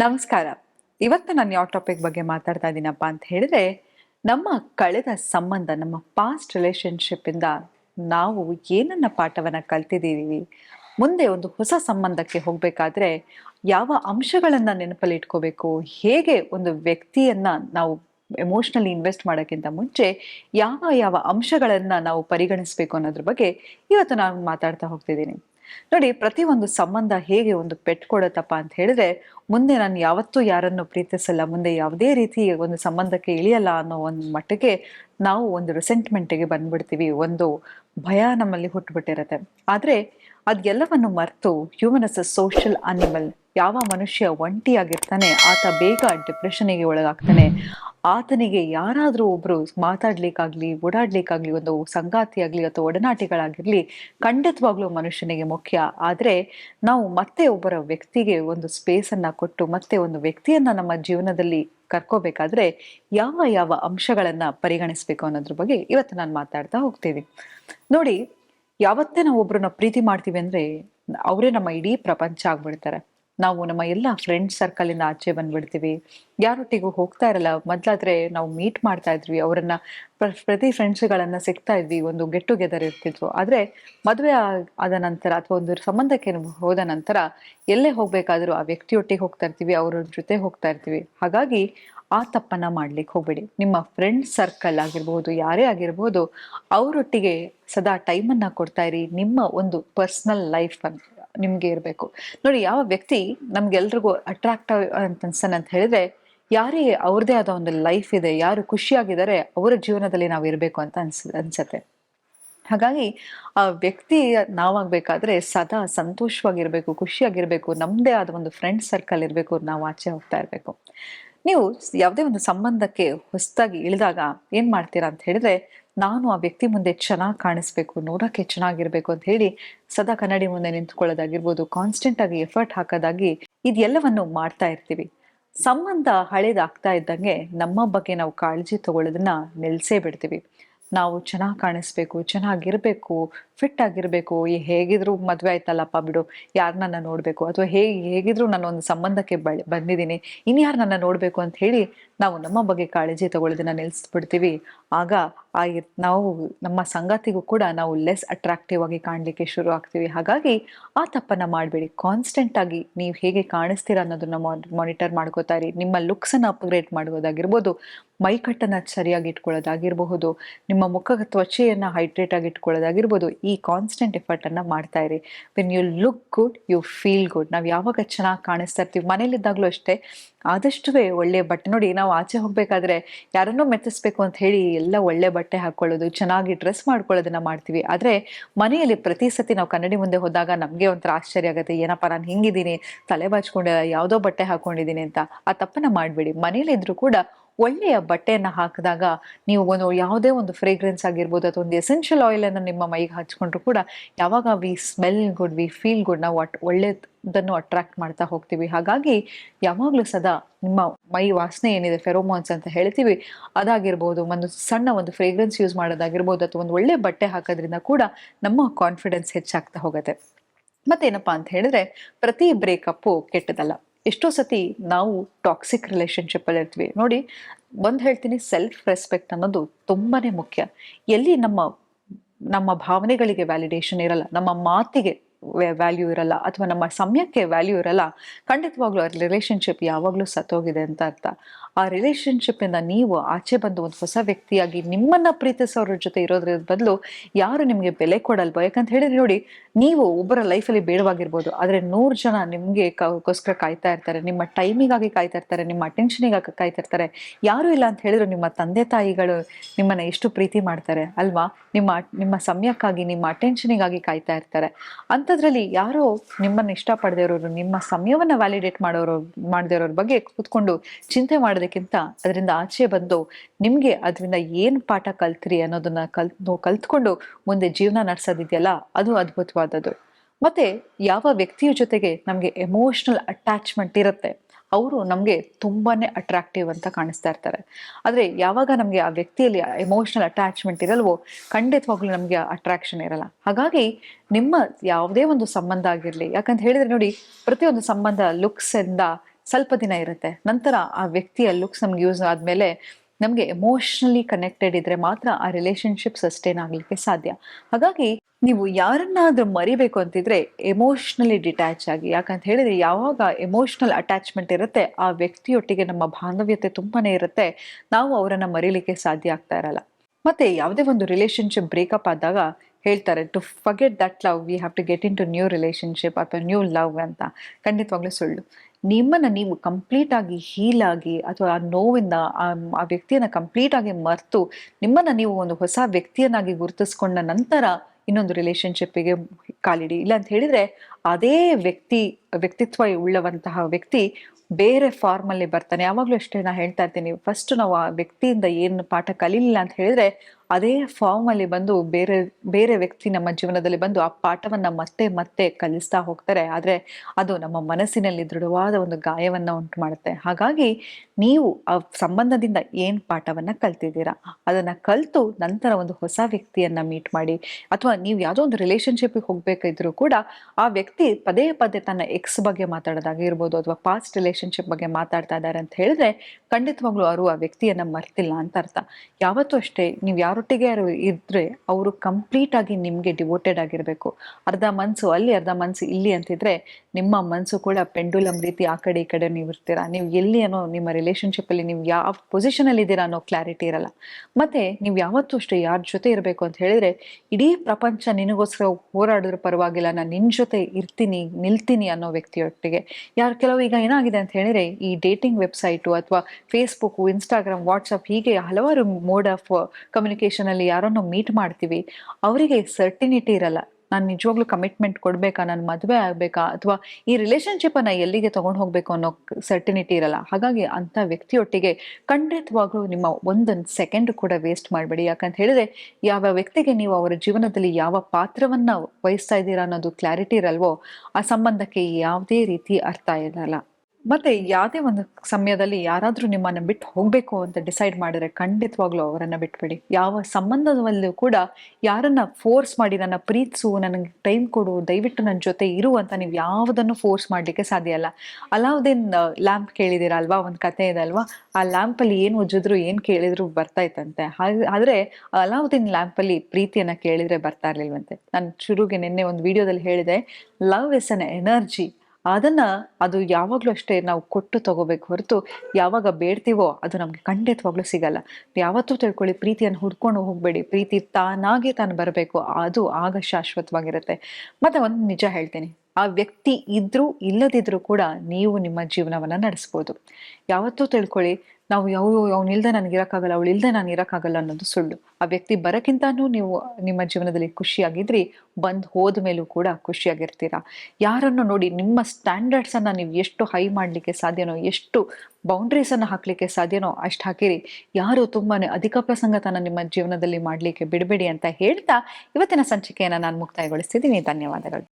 ನಮಸ್ಕಾರ. ಇವತ್ತು ನಾನು ಯಾವ ಟಾಪಿಕ್ ಬಗ್ಗೆ ಮಾತಾಡ್ತಾ ಇದ್ದೀನಪ್ಪ ಅಂತ ಹೇಳಿದ್ರೆ, ನಮ್ಮ ಕಳೆದ ಸಂಬಂಧ, ನಮ್ಮ ಪಾಸ್ಟ್ ರಿಲೇಶನ್ಶಿಪ್ಪಿಂದ ನಾವು ಏನನ್ನ ಪಾಠವನ್ನ ಕಲ್ತಿದ್ದೀವಿ, ಮುಂದೆ ಒಂದು ಹೊಸ ಸಂಬಂಧಕ್ಕೆ ಹೋಗಬೇಕಾದ್ರೆ ಯಾವ ಅಂಶಗಳನ್ನ ನೆನಪಲ್ಲಿ ಇಟ್ಕೋಬೇಕು, ಹೇಗೆ ಒಂದು ವ್ಯಕ್ತಿಯನ್ನ ನಾವು ಎಮೋಷ್ನಲಿ ಇನ್ವೆಸ್ಟ್ ಮಾಡೋಕ್ಕಿಂತ ಮುಂಚೆ ಯಾವ ಯಾವ ಅಂಶಗಳನ್ನು ನಾವು ಪರಿಗಣಿಸಬೇಕು ಅನ್ನೋದ್ರ ಬಗ್ಗೆ ಇವತ್ತು ನಾನು ಮಾತಾಡ್ತಾ ಹೋಗ್ತಿದ್ದೀನಿ. ನೋಡಿ, ಪ್ರತಿ ಒಂದು ಸಂಬಂಧ ಹೇಗೆ ಒಂದು ಪೆಟ್ ಕೊಡತ್ತಪ್ಪ ಅಂತ ಹೇಳಿದ್ರೆ, ಮುಂದೆ ನಾನು ಯಾವತ್ತೂ ಯಾರನ್ನು ಪ್ರೀತಿಸಲ್ಲ, ಮುಂದೆ ಯಾವುದೇ ರೀತಿ ಒಂದು ಸಂಬಂಧಕ್ಕೆ ಇಳಿಯಲ್ಲ ಅನ್ನೋ ಒಂದು ಮಟ್ಟಿಗೆ ನಾವು ಒಂದು ರಿಸೆಂಟ್ಮೆಂಟಿಗೆ ಬಂದ್ಬಿಡ್ತೀವಿ, ಒಂದು ಭಯ ನಮ್ಮಲ್ಲಿ ಹುಟ್ಟುಬಿಟ್ಟಿರತ್ತೆ ಆದರೆ ಅದೆಲ್ಲವನ್ನು ಮರೆತು human as a social animal ಯಾವ ಮನುಷ್ಯ ಒಂಟಿಯಾಗಿರ್ತಾನೆ, ಆತ ಬೇಗ ಡಿಪ್ರೆಷನ್ಗೆ ಒಳಗಾಗ್ತಾನೆ. ಆತನಿಗೆ ಯಾರಾದರೂ ಒಬ್ಬರು ಮಾತಾಡ್ಲಿಕ್ಕಾಗ್ಲಿ, ಓಡಾಡ್ಲಿಕ್ಕಾಗ್ಲಿ, ಒಂದು ಸಂಗಾತಿಯಾಗ್ಲಿ ಅಥವಾ ಒಡನಾಟಿಗಳಾಗಿರ್ಲಿ, ಖಂಡಿತವಾಗ್ಲೂ ಮನುಷ್ಯನಿಗೆ ಮುಖ್ಯ. ಆದರೆ ನಾವು ಮತ್ತೆ ಒಬ್ಬರ ವ್ಯಕ್ತಿಗೆ ಒಂದು ಸ್ಪೇಸನ್ನು ಕೊಟ್ಟು, ಮತ್ತೆ ಒಂದು ವ್ಯಕ್ತಿಯನ್ನು ನಮ್ಮ ಜೀವನದಲ್ಲಿ ಕರ್ಕೋಬೇಕಾದ್ರೆ ಯಾವ ಯಾವ ಅಂಶಗಳನ್ನು ಪರಿಗಣಿಸ್ಬೇಕು ಅನ್ನೋದ್ರ ಬಗ್ಗೆ ಇವತ್ತು ನಾನು ಮಾತಾಡ್ತಾ ಹೋಗ್ತೀನಿ. ನೋಡಿ ಯಾವತ್ತೇ ನಾವು ಒಬ್ರನ್ನ ಪ್ರೀತಿ ಮಾಡ್ತೀವಿ ಅಂದ್ರೆ ಅವರೇ ನಮ್ಮ ಇಡೀ ಪ್ರಪಂಚ ಆಗ್ಬಿಡ್ತಾರೆ. ನಾವು ನಮ್ಮ ಎಲ್ಲ ಫ್ರೆಂಡ್ ಸರ್ಕಲ್ ಇಂದ ಆಚೆ ಬಂದ್ಬಿಡ್ತೀವಿ. ಯಾರೊಟ್ಟಿಗೂ ಹೋಗ್ತಾ ಇರಲ್ಲ. ಮೊದ್ಲಾದ್ರೆ ನಾವು ಮೀಟ್ ಮಾಡ್ತಾ ಇದ್ವಿ. ಅವರನ್ನ ಪ್ರ- ಪ್ರತಿ ಫ್ರೆಂಡ್ಸ್ಗಳನ್ನ ಸಿಗ್ತಾ ಇದ್ವಿ. ಒಂದು ಗೆಟ್ ಟುಗೆದರ್ ಇರ್ತಿದ್ವು ಆದ್ರೆ ಮದುವೆ ಆದ ನಂತರ ಅಥವಾ ಒಂದು ಸಂಬಂಧಕ್ಕೆ ಹೋದ ನಂತರ ಎಲ್ಲೇ ಹೋಗ್ಬೇಕಾದ್ರೂ ಆ ವ್ಯಕ್ತಿಯೊಟ್ಟಿಗೆ ಹೋಗ್ತಾ ಇರ್ತೀವಿ, ಅವ್ರ ಜೊತೆ ಹೋಗ್ತಾ ಇರ್ತೀವಿ. ಹಾಗಾಗಿ ಆ ತಪ್ಪನ್ನ ಮಾಡ್ಲಿಕ್ಕೆ ಹೋಗ್ಬೇಡಿ. ನಿಮ್ಮ ಫ್ರೆಂಡ್ ಸರ್ಕಲ್ ಆಗಿರ್ಬೋದು, ಯಾರೇ ಆಗಿರ್ಬೋದು, ಅವರೊಟ್ಟಿಗೆ ಸದಾ ಟೈಮನ್ನ ಕೊಡ್ತಾ ಇರಿ. ನಿಮ್ಮ ಒಂದು ಪರ್ಸನಲ್ ಲೈಫ್ ನಿಮ್ಗೆ ಇರಬೇಕು. ನೋಡಿ, ಯಾವ ವ್ಯಕ್ತಿ ನಮ್ಗೆಲ್ರಿಗೂ ಅಟ್ರಾಕ್ಟಿವ್ ಅಂತ ಅನ್ಸನ್ ಅಂತ ಹೇಳಿದ್ರೆ, ಯಾರೇ ಅವ್ರದೇ ಆದ ಒಂದು ಲೈಫ್ ಇದೆ, ಯಾರು ಖುಷಿಯಾಗಿದ್ದಾರೆ, ಅವರ ಜೀವನದಲ್ಲಿ ನಾವು ಇರಬೇಕು ಅಂತ ಅನ್ಸ, ಅನ್ಸತ್ತೆ. ಹಾಗಾಗಿ ಆ ವ್ಯಕ್ತಿ ನಾವಾಗಬೇಕಾದ್ರೆ ಸದಾ ಸಂತೋಷವಾಗಿರಬೇಕು, ಖುಷಿಯಾಗಿರಬೇಕು ನಮ್ಮದೇ ಆದ ಒಂದು ಫ್ರೆಂಡ್ ಸರ್ಕಲ್ ಇರಬೇಕು, ನಾವು ಆಚೆ ಹೋಗ್ತಾ ಇರಬೇಕು. ನೀವು ಯಾವುದೇ ಒಂದು ಸಂಬಂಧಕ್ಕೆ ಹೊಸದಾಗಿ ಇಳಿದಾಗ ಏನ್ ಮಾಡ್ತೀರಾ ಅಂತ ಹೇಳಿದ್ರೆ, ನಾನು ಆ ವ್ಯಕ್ತಿ ಮುಂದೆ ಚೆನ್ನಾಗಿ ಕಾಣಿಸ್ಬೇಕು ನೋಡೋಕ್ಕೆ ಚೆನ್ನಾಗಿರ್ಬೇಕು ಅಂತ ಹೇಳಿ ಸದಾ ಕನ್ನಡಿ ಮುಂದೆ ನಿಂತ್ಕೊಳ್ಳೋದಾಗಿರ್ಬೋದು ಕಾನ್ಸ್ಟೆಂಟ್ ಆಗಿ ಎಫರ್ಟ್ ಹಾಕೋದಾಗಿ ಇದೆಲ್ಲವನ್ನು ಮಾಡ್ತಾ ಇರ್ತೀವಿ. ಸಂಬಂಧ ಹಳೇದಾಗ್ತಾ ಇದ್ದಂಗೆ ನಮ್ಮ ಬಗ್ಗೆ ನಾವು ಕಾಳಜಿ ತಗೊಳ್ಳೋದನ್ನ ನಿಲ್ಸೇ ಬಿಡ್ತೀವಿ. ನಾವು ಚೆನ್ನಾಗಿ ಕಾಣಿಸ್ಬೇಕು, ಚೆನ್ನಾಗಿರಬೇಕು ಫಿಟ್ ಆಗಿರಬೇಕು, ಈ ಹೇಗಿದ್ರು ಮದುವೆ ಆಯ್ತಲ್ಲಪ್ಪ ಬಿಡು, ಯಾರು ನನ್ನ ನೋಡಬೇಕು? ಅಥವಾ ಹೇಗೆ, ಹೇಗಿದ್ರು ನಾನು ಒಂದು ಸಂಬಂಧಕ್ಕೆ ಬಂದಿದ್ದೀನಿ, ಇನ್ಯಾರು ನನ್ನ ನೋಡಬೇಕು ಅಂತ ಹೇಳಿ ನಾವು ನಮ್ಮ ಬಗ್ಗೆ ಕಾಳಜಿ ತಗೊಳ್ಳೋದನ್ನ ನಿಲ್ಲಿಸ್ಬಿಡ್ತೀವಿ ಆಗ ಆ ನಾವು ನಮ್ಮ ಸಂಗಾತಿಗೂ ಕೂಡ ನಾವು ಲೆಸ್ ಅಟ್ರಾಕ್ಟಿವ್ ಆಗಿ ಕಾಣಲಿಕ್ಕೆ ಶುರು ಆಗ್ತೀವಿ. ಹಾಗಾಗಿ ಆ ತಪ್ಪನ್ನು ಮಾಡಬೇಡಿ. ಕಾನ್ಸ್ಟೆಂಟ್ ಆಗಿ ನೀವು ಹೇಗೆ ಕಾಣಿಸ್ತೀರಾ ಅನ್ನೋದನ್ನ ಮಾನಿಟರ್ ಮಾಡ್ಕೋತಾ ಇರಿ. ನಿಮ್ಮ ಲುಕ್ಸನ್ನು ಅಪ್ಗ್ರೇಡ್ ಮಾಡೋದಾಗಿರ್ಬೋದು ಮೈಕಟ್ಟನ್ನ ಸರಿಯಾಗಿ ಇಟ್ಕೊಳ್ಳೋದಾಗಿರಬಹುದು. ನಿಮ್ಮ ಮುಖ ತ್ವಚೆಯನ್ನು ಹೈಡ್ರೇಟ್ ಆಗಿ ಇಟ್ಕೊಳ್ಳೋದಾಗಿರ್ಬೋದು. ಈ ಕಾನ್ಸ್ಟೆಂಟ್ ಎಫರ್ಟ್ ಅನ್ನ ಮಾಡ್ತಾ ಇರಿ. When you look good you feel good ನಾವು ಯಾವಾಗ ಚೆನ್ನಾಗಿ ಕಾಣಿಸ್ತಾ ಇರ್ತೀವಿ ಮನೇಲಿದ್ದಾಗಲೂ ಅಷ್ಟೇ, ಆದಷ್ಟುವೇ ಒಳ್ಳೆಯ ಬಟ್ಟೆ ನೋಡಿ, ನಾವು ಆಚೆ ಹೋಗಬೇಕಾದ್ರೆ ಯಾರನ್ನೂ ಮೆತ್ತಿಸ್ಬೇಕು ಅಂತ ಹೇಳಿ ಎಲ್ಲ ಒಳ್ಳೆ ಬಟ್ಟೆ ಹಾಕೊಳ್ಳೋದು, ಚೆನ್ನಾಗಿ ಡ್ರೆಸ್ ಮಾಡ್ಕೊಳ್ಳೋದನ್ನ ಮಾಡ್ತೀವಿ. ಆದ್ರೆ ಮನೆಯಲ್ಲಿ ಪ್ರತಿ ಸತಿ ನಾವು ಕನ್ನಡಿ ಮುಂದೆ ಹೋದಾಗ ನಮಗೆ ಒಂಥರ ಆಶ್ಚರ್ಯ ಆಗುತ್ತೆ, ಏನಪ್ಪ ನಾನು ಹಿಂಗಿದ್ದೀನಿ, ತಲೆ ಬಾಚ್ಕೊಂಡಿಲ್ಲ ಯಾವುದೋ ಬಟ್ಟೆ ಹಾಕೊಂಡಿದ್ದೀನಿ ಅಂತ. ಆ ತಪ್ಪನ್ನ ಮಾಡಬೇಡಿ. ಮನೇಲಿದ್ರು ಕೂಡ ಒಳ್ಳೆಯ ಬಟ್ಟೆಯನ್ನು ಹಾಕಿದಾಗ ನೀವು ಒಂದು ಯಾವುದೇ ಒಂದು ಫ್ರೇಗ್ರೆನ್ಸ್ ಆಗಿರ್ಬೋದು ಅಥವಾ ಒಂದು ಎಸೆನ್ಷಿಯಲ್ ಆಯಿಲನ್ನು ನಿಮ್ಮ ಮೈಗೆ ಹಚ್ಕೊಂಡ್ರು ಕೂಡ ಯಾವಾಗ we smell good we feel good ನಾವು ಅಟ್ ಒಳ್ಳೆಯದನ್ನು ಅಟ್ರಾಕ್ಟ್ ಮಾಡ್ತಾ ಹೋಗ್ತೀವಿ. ಹಾಗಾಗಿ ಯಾವಾಗಲೂ ಸದಾ ನಿಮ್ಮ ಮೈ ವಾಸನೆ ಏನಿದೆ ಫೆರೋಮೋನ್ಸ್ ಅಂತ ಹೇಳ್ತೀವಿ, ಅದಾಗಿರ್ಬೋದು, ಒಂದು ಸಣ್ಣ ಒಂದು ಫ್ರೇಗ್ರೆನ್ಸ್ ಯೂಸ್ ಮಾಡೋದಾಗಿರ್ಬೋದು ಅಥವಾ ಒಂದು ಒಳ್ಳೆ ಬಟ್ಟೆ ಹಾಕೋದ್ರಿಂದ ಕೂಡ ನಮ್ಮ ಕಾನ್ಫಿಡೆನ್ಸ್ ಹೆಚ್ಚಾಗ್ತಾ ಹೋಗುತ್ತೆ. ಮತ್ತೇನಪ್ಪ ಅಂತ ಹೇಳಿದ್ರೆ ಪ್ರತಿ ಬ್ರೇಕಪ್ಪು ಕೆಟ್ಟದಲ್ಲ. ಎಷ್ಟೋ ಸತಿ ನಾವು ಟಾಕ್ಸಿಕ್ ರಿಲೇಶನ್ಶಿಪ್ ಅಲ್ಲಿ ಇರ್ತೀವಿ. ನೋಡಿ, ಒಂದು ಹೇಳ್ತೀನಿ ಸೆಲ್ಫ್ ರೆಸ್ಪೆಕ್ಟ್ ಅನ್ನೋದು ತುಂಬಾ ಮುಖ್ಯ. ಎಲ್ಲಿ ನಮ್ಮ ನಮ್ಮ ಭಾವನೆಗಳಿಗೆ ವ್ಯಾಲಿಡೇಷನ್ ಇರಲ್ಲ, ನಮ್ಮ ಮಾತಿಗೆ ವ್ಯಾಲ್ಯೂ ಇರಲ್ಲ, ಅಥವಾ ನಮ್ಮ ಸಮಯಕ್ಕೆ ವ್ಯಾಲ್ಯೂ ಇರಲ್ಲ, ಖಂಡಿತವಾಗ್ಲೂ ಆ ರಿಲೇಶನ್ಶಿಪ್ ಯಾವಾಗಲೂ ಸತ್ತೋಗಿದೆ ಅಂತ ಅರ್ಥ. ಆ ರಿಲೇಶನ್ಶಿಪ್ ಇಂದ ನೀವು ಆಚೆ ಬಂದು ಒಂದು ಹೊಸ ವ್ಯಕ್ತಿಯಾಗಿ ನಿಮ್ಮನ್ನ ಪ್ರೀತಿಸೋರ ಜೊತೆ ಇರೋದ್ರ ಬದಲು ಯಾರು ನಿಮಗೆ ಬೆಲೆ ಕೊಡಲ್ವೋ? ಯಾಕಂತ ಹೇಳಿದ್ರೆ ನೋಡಿ, ನೀವು ಒಬ್ಬರ ಲೈಫಲ್ಲಿ ಬೇಡವಾಗಿರ್ಬೋದು. ಆದ್ರೆ ನೂರು ಜನ ನಿಮ್ಗೆ ಕೋಸ್ಕರ ಕಾಯ್ತಾ ಇರ್ತಾರೆ. ನಿಮ್ಮ ಟೈಮಿಗಾಗಿ ಕಾಯ್ತಾ ಇರ್ತಾರೆ. ನಿಮ್ಮ ಅಟೆನ್ಷನಿಗಾಗಿ ಕಾಯ್ತಾ ಇರ್ತಾರೆ. ಯಾರು ಇಲ್ಲ ಅಂತ ಹೇಳಿದ್ರು ನಿಮ್ಮ ತಂದೆ ತಾಯಿಗಳು ನಿಮ್ಮನ್ನ ಎಷ್ಟು ಪ್ರೀತಿ ಮಾಡ್ತಾರೆ ಅಲ್ವಾ? ನಿಮ್ಮ ನಿಮ್ಮ ಸಮಯಕ್ಕಾಗಿ, ನಿಮ್ಮ ಅಟೆನ್ಷನಿಗಾಗಿ ಕಾಯ್ತಾ ಇರ್ತಾರೆ. ಅಂಥದ್ರಲ್ಲಿ ಯಾರೋ ನಿಮ್ಮನ್ನ ಇಷ್ಟಪಡದೇ ಇರೋರು, ನಿಮ್ಮ ಸಮಯವನ್ನ ವ್ಯಾಲಿಡೇಟ್ ಮಾಡೋರು, ಮಾಡದೇ ಇರೋರ ಬಗ್ಗೆ ಕೂತ್ಕೊಂಡು ಚಿಂತೆ ಮಾಡೋದಕ್ಕಿಂತ ಅದರಿಂದ ಆಚೆ ಬಂದು ನಿಮಗೆ ಅದರಿಂದ ಏನು ಪಾಠ ಕಲ್ತ್ರಿ ಅನ್ನೋದನ್ನ ಕಲ್ ಕಲ್ತ್ಕೊಂಡು ಮುಂದೆ ಜೀವನ ನಡೆಸೋದಿದೆಯಲ್ಲ, ಅದು ಅದ್ಭುತವಾದದ್ದು. ಮತ್ತೆ ಯಾವ ವ್ಯಕ್ತಿಯ ಜೊತೆಗೆ ನಮಗೆ ಎಮೋಷ್ನಲ್ ಅಟ್ಯಾಚ್ಮೆಂಟ್ ಇರುತ್ತೆ, ಅವರು ನಮಗೆ ತುಂಬಾನೇ ಅಟ್ರಾಕ್ಟಿವ್ ಅಂತ ಕಾಣಿಸ್ತಾ ಇರ್ತಾರೆ. ಆದರೆ ಯಾವಾಗ ನಮಗೆ ಆ ವ್ಯಕ್ತಿಯಲ್ಲಿ ಎಮೋಷನಲ್ ಅಟ್ಯಾಚ್ಮೆಂಟ್ ಇರಲ್ವೋ, ಖಂಡಿತವಾಗ್ಲೂ ನಮಗೆ ಅಟ್ರಾಕ್ಷನ್ ಇರಲ್ಲ. ಹಾಗಾಗಿ ನಿಮ್ಮ ಯಾವುದೇ ಒಂದು ಸಂಬಂಧ ಆಗಿರಲಿ, ಯಾಕಂತ ಹೇಳಿದ್ರೆ ನೋಡಿ, ಪ್ರತಿಯೊಂದು ಸಂಬಂಧ ಲುಕ್ಸ್ ಇಂದ ಸ್ವಲ್ಪ ದಿನ ಇರುತ್ತೆ. ನಂತರ ಆ ವ್ಯಕ್ತಿಯ ಲುಕ್ಸ್ ನಮ್ಗೆ ಯೂಸ್ ಆದಮೇಲೆ ನಮಗೆ ಎಮೋಷ್ನಲಿ ಕನೆಕ್ಟೆಡ್ ಇದ್ರೆ ಮಾತ್ರ ಆ ರಿಲೇಶನ್ಶಿಪ್ ಸಸ್ಟೈನ್ ಆಗಲಿಕ್ಕೆ ಸಾಧ್ಯ. ಹಾಗಾಗಿ ನೀವು ಯಾರನ್ನಾದ್ರೂ ಮರಿಬೇಕು ಅಂತಿದ್ರೆ ಎಮೋಷ್ನಲಿ ಡಿಟ್ಯಾಚ್ ಆಗಿ, ಯಾಕಂತ ಹೇಳಿದ್ರೆ ಯಾವಾಗ ಎಮೋಷ್ನಲ್ ಅಟ್ಯಾಚ್ಮೆಂಟ್ ಇರುತ್ತೆ, ಆ ವ್ಯಕ್ತಿಯೊಟ್ಟಿಗೆ ನಮ್ಮ ಬಾಂಧವ್ಯತೆ ತುಂಬಾನೇ ಇರುತ್ತೆ, ನಾವು ಅವರನ್ನ ಮರೀಲಿಕ್ಕೆ ಸಾಧ್ಯ ಆಗ್ತಾ ಇರಲ್ಲ. ಮತ್ತೆ ಯಾವುದೇ ಒಂದು ರಿಲೇಶನ್ಶಿಪ್ ಬ್ರೇಕಪ್ ಆದಾಗ ಹೇಳ್ತಾರೆ to forget that love we have to get into new relationship ಅಥವಾ ನ್ಯೂ ಲವ್ ಅಂತ. ಖಂಡಿತವಾಗ್ಲೂ ಸುಳ್ಳು. ನಿಮ್ಮನ್ನ ನೀವು ಕಂಪ್ಲೀಟ್ ಆಗಿ ಹೀಲ್ ಆಗಿ ಅಥವಾ ಆ ನೋವಿಂದ ಆ ವ್ಯಕ್ತಿಯನ್ನು ವ್ಯಕ್ತಿಯನ್ನ ಕಂಪ್ಲೀಟ್ ಆಗಿ ಮರೆತು ನಿಮ್ಮನ್ನ ನೀವು ಒಂದು ಹೊಸ ವ್ಯಕ್ತಿಯನ್ನಾಗಿ ಗುರುತಿಸ್ಕೊಂಡ ನಂತರ ಇನ್ನೊಂದು ರಿಲೇಷನ್ಶಿಪ್ಪಿಗೆ ಕಾಲಿಡಿ. ಇಲ್ಲ ಅಂತ ಹೇಳಿದ್ರೆ ಅದೇ ವ್ಯಕ್ತಿ, ವ್ಯಕ್ತಿತ್ವ ಉಳ್ಳವಂತಹ ವ್ಯಕ್ತಿ ಬೇರೆ ಫಾರ್ಮಲ್ಲಿ ಬರ್ತಾನೆ. ಯಾವಾಗಲೂ ಅಷ್ಟೇ ನಾನು ಹೇಳ್ತಾ ಇರ್ತೀನಿ ಫಸ್ಟ್ ನಾವು ಆ ವ್ಯಕ್ತಿಯಿಂದ ಏನು ಪಾಠ ಕಲೀಲಿಲ್ಲ ಅಂತ ಹೇಳಿದ್ರೆ ಅದೇ ಫಾರ್ಮಲ್ಲಿ ಬಂದು ಬೇರೆ ಬೇರೆ ವ್ಯಕ್ತಿ ನಮ್ಮ ಜೀವನದಲ್ಲಿ ಬಂದು ಆ ಪಾಠವನ್ನ ಮತ್ತೆ ಮತ್ತೆ ಕಲಿಸ್ತಾ ಹೋಗ್ತಾರೆ. ಆದರೆ ಅದು ನಮ್ಮ ಮನಸ್ಸಿನಲ್ಲಿ ದೃಢವಾದ ಒಂದು ಗಾಯವನ್ನ ಉಂಟು ಮಾಡುತ್ತೆ. ಹಾಗಾಗಿ ನೀವು ಆ ಸಂಬಂಧದಿಂದ ಏನು ಪಾಠವನ್ನ ಕಲ್ತಿದ್ದೀರಾ? ಅದನ್ನ ಕಲ್ತು ನಂತರ ಒಂದು ಹೊಸ ವ್ಯಕ್ತಿಯನ್ನ ಮೀಟ್ ಮಾಡಿ, ಅಥವಾ ನೀವು ಯಾವುದೋ ಒಂದು ರಿಲೇಶನ್ಶಿಪ್ಗೆ ಹೋಗ್ಬೇಕಿದ್ರು ಕೂಡ ಆ ವ್ಯಕ್ತಿ ಪದೇ ಪದೇ ತನ್ನ ಎಕ್ಸ್ ಬಗ್ಗೆ ಮಾತಾಡೋದಾಗಿರ್ಬೋದು ಅಥವಾ ಪಾಸ್ಟ್ ರಿಲೇಶನ್ಶಿಪ್ ಬಗ್ಗೆ ಮಾತಾಡ್ತಾ ಇದ್ದಾರೆ ಅಂತ ಹೇಳಿದ್ರೆ ಖಂಡಿತವಾಗ್ಲೂ ಅವರು ಆ ವ್ಯಕ್ತಿಯನ್ನ ಮರ್ತಿಲ್ಲ ಅಂತ ಅರ್ಥ. ಯಾವತ್ತೂ ಅಷ್ಟೇ, ನೀವು ಯಾರೊಟ್ಟಿಗೆ ಯಾರು ಇದ್ರೆ ಅವರು ಕಂಪ್ಲೀಟ್ ಆಗಿ ನಿಮ್ಗೆ ಡಿವೋಟೆಡ್ ಆಗಿರ್ಬೇಕು. ಅರ್ಧ ಮನ್ಸು ಅಲ್ಲಿ, ಅರ್ಧ ಮನ್ಸು ಇಲ್ಲಿ ಅಂತಿದ್ರೆ ನಿಮ್ಮ ಮನ್ಸು ಕೂಡ ಪೆಂಡುಲಮ್ ರೀತಿ ಆ ಕಡೆ, ಈ ಕಡೆ ನೀವು ಇರ್ತೀರಾ. ನೀವು ಎಲ್ಲಿ ಅನ್ನೋ ನಿಮ್ಮ ರಿಲೇಶನ್ಶಿಪ್ ಅಲ್ಲಿ ನೀವು ಯಾವ ಪೊಸಿಷನ್ ಅಲ್ಲಿ ಇದ್ದೀರಾ ಅನ್ನೋ ಕ್ಲಾರಿಟಿ ಇರಲ್ಲ. ಮತ್ತೆ ನೀವು ಯಾವತ್ತೂ ಅಷ್ಟೇ ಯಾರ ಜೊತೆ ಇರಬೇಕು ಅಂತ ಹೇಳಿದ್ರೆ ಇಡೀ ಪ್ರಪಂಚ ನಿನಗೋಸ್ಕರ ಹೋರಾಡಿದ್ರು ಪರವಾಗಿಲ್ಲ, ನಾನು ನಿನ್ ಜೊತೆ ಇರ್ತೀನಿ, ನಿಲ್ತೀನಿ ಅನ್ನೋ ವ್ಯಕ್ತಿಯೊಟ್ಟಿಗೆ. ಯಾರು ಕೆಲವು ಈಗ ಏನಾಗಿದೆ ಅಂತ ಹೇಳಿದ್ರೆ ಈ ಡೇಟಿಂಗ್ ವೆಬ್ಸೈಟು ಅಥವಾ ಫೇಸ್ಬುಕ್ ಇನ್ಸ್ಟಾಗ್ರಾಮ್ ವಾಟ್ಸಪ್ ಹೀಗೆ ಹಲವಾರು ಮೋಡ್ ಆಫ್ ಕಮ್ಯುನಿಕೇಶನ್ ಅಲ್ಲಿ ಯಾರನ್ನು ಮೀಟ್ ಮಾಡ್ತೀವಿ, ಅವರಿಗೆ ಸರ್ಟಿನಿಟಿ ಇರಲ್ಲ. ನಾನು ನಿಜವಾಗ್ಲೂ ಕಮಿಟ್ಮೆಂಟ್ ಕೊಡ್ಬೇಕಾ? ನಾನು ಮದುವೆ ಆಗ್ಬೇಕಾ? ಅಥವಾ ಈ ರಿಲೇಶನ್ಶಿಪ್ ಅನ್ನ ಎಲ್ಲಿಗೆ ತಗೊಂಡು ಹೋಗ್ಬೇಕು ಅನ್ನೋ ಸರ್ಟಿನಿಟಿ ಇರಲ್ಲ. ಹಾಗಾಗಿ ಅಂತ ವ್ಯಕ್ತಿಯೊಟ್ಟಿಗೆ ಖಂಡಿತವಾಗ್ಲೂ ನಿಮ್ಮ ಒಂದೊಂದು ಸೆಕೆಂಡ್ ಕೂಡ ವೇಸ್ಟ್ ಮಾಡಬೇಡಿ. ಯಾಕಂತ ಹೇಳಿದ್ರೆ, ಯಾವ ವ್ಯಕ್ತಿಗೆ ನೀವು ಅವರ ಜೀವನದಲ್ಲಿ ಯಾವ ಪಾತ್ರವನ್ನ ವಹಿಸ್ತಾ ಇದ್ದೀರಾ ಅನ್ನೋದು ಕ್ಲಾರಿಟಿ ಇರಲ್ವೋ, ಆ ಸಂಬಂಧಕ್ಕೆ ಯಾವುದೇ ರೀತಿ ಅರ್ಥ ಇರಲ್ಲ. ಮತ್ತೆ ಯಾವುದೇ ಒಂದು ಸಮಯದಲ್ಲಿ ಯಾರಾದರೂ ನಿಮ್ಮನ್ನು ಬಿಟ್ಟು ಹೋಗಬೇಕು ಅಂತ ಡಿಸೈಡ್ ಮಾಡಿದ್ರೆ ಖಂಡಿತವಾಗ್ಲೂ ಅವರನ್ನು ಬಿಟ್ಬಿಡಿ. ಯಾವ ಸಂಬಂಧದಲ್ಲೂ ಕೂಡ ಯಾರನ್ನ ಫೋರ್ಸ್ ಮಾಡಿ, ನನ್ನ ಪ್ರೀತಿಸು, ನನಗೆ ಟೈಮ್ ಕೊಡು, ದಯವಿಟ್ಟು ನನ್ನ ಜೊತೆ ಇರು ಅಂತ ನೀವು ಯಾವುದನ್ನು ಫೋರ್ಸ್ ಮಾಡಲಿಕ್ಕೆ ಸಾಧ್ಯ ಅಲ್ಲ ಅಲಾವುದೇನ್ ಲ್ಯಾಂಪ್ ಕೇಳಿದಿರ ಅಲ್ವಾ ಒಂದು ಕತೆ ಇದೆ ಅಲ್ವಾ? ಆ ಲ್ಯಾಂಪಲ್ಲಿ ಏನು ಉಜ್ಜಿದ್ರು, ಏನು ಕೇಳಿದ್ರು ಬರ್ತಾ ಇತ್ತಂತೆ ಆದರೆ ಅಲಾವುದ್ದೀನ್ ಲ್ಯಾಂಪಲ್ಲಿ ಪ್ರೀತಿಯನ್ನು ಕೇಳಿದರೆ ಬರ್ತಾ ಇರ್ಲಿಲ್ವಂತೆ. ನಾನು ಶುರುಗೆ ನಿನ್ನೆ ಒಂದು ವಿಡಿಯೋದಲ್ಲಿ ಹೇಳಿದೆ ಲವ್ ಇಸ್ ಅನ್ ಎನರ್ಜಿ ಅದನ್ನ ಅದು ಯಾವಾಗಲೂ ಅಷ್ಟೇ ನಾವು ಕೊಟ್ಟು ತಗೋಬೇಕು ಹೊರತು ಯಾವಾಗ ಬೇಡ್ತೀವೋ ಅದು ನಮ್ಗೆ ಖಂಡಿತವಾಗ್ಲೂ ಸಿಗಲ್ಲ. ಯಾವತ್ತೂ ತಿಳ್ಕೊಳ್ಳಿ, ಪ್ರೀತಿಯನ್ನು ಹುಡ್ಕೊಂಡು ಹೋಗ್ಬೇಡಿ. ಪ್ರೀತಿ ತಾನಾಗೆ ತಾನು ಬರಬೇಕು. ಅದು ಆಗ ಶಾಶ್ವತವಾಗಿರುತ್ತೆ. ಮತ್ತೆ ಒಂದು ನಿಜ ಹೇಳ್ತೀನಿ. ಆ ವ್ಯಕ್ತಿ ಇದ್ರೂ ಇಲ್ಲದಿದ್ರೂ ಕೂಡ ನೀವು ನಿಮ್ಮ ಜೀವನವನ್ನ ನಡೆಸ್ಬೋದು. ಯಾವತ್ತೂ ತಿಳ್ಕೊಳ್ಳಿ, ನಾವು ಯಾವ ಅವನಿಲ್ಲದೆ ನನಗೆ ಇರೋಕ್ಕಾಗಲ್ಲ, ಅವಳು ಇಲ್ದೆ ನಾನು ಇರೋಕ್ಕಾಗಲ್ಲ ಅನ್ನೋದು ಸುಳ್ಳು. ಆ ವ್ಯಕ್ತಿ ಬರೋಕ್ಕಿಂತನೂ ನೀವು ನಿಮ್ಮ ಜೀವನದಲ್ಲಿ ಖುಷಿಯಾಗಿದ್ರಿ, ಬಂದು ಹೋದ ಮೇಲೂ ಕೂಡ ಖುಷಿಯಾಗಿರ್ತೀರ? ಯಾರನ್ನು ನೋಡಿ ನಿಮ್ಮ ಸ್ಟ್ಯಾಂಡರ್ಡ್ಸನ್ನು ನೀವು ಎಷ್ಟು ಹೈ ಮಾಡಲಿಕ್ಕೆ ಸಾಧ್ಯನೋ, ಎಷ್ಟು ಬೌಂಡ್ರೀಸನ್ನು ಹಾಕಲಿಕ್ಕೆ ಸಾಧ್ಯನೋ ಅಷ್ಟು ಹಾಕಿರಿ. ಯಾರು ತುಂಬಾ ಅಧಿಕ ಪ್ರಸಂಗತನ ನಿಮ್ಮ ಜೀವನದಲ್ಲಿ ಮಾಡಲಿಕ್ಕೆ ಬಿಡಬೇಡಿ ಅಂತ ಹೇಳ್ತಾ ಇವತ್ತಿನ ಸಂಚಿಕೆಯನ್ನು ನಾನು ಮುಕ್ತಾಯಗೊಳಿಸ್ತಿದ್ದೀನಿ. ಧನ್ಯವಾದಗಳು.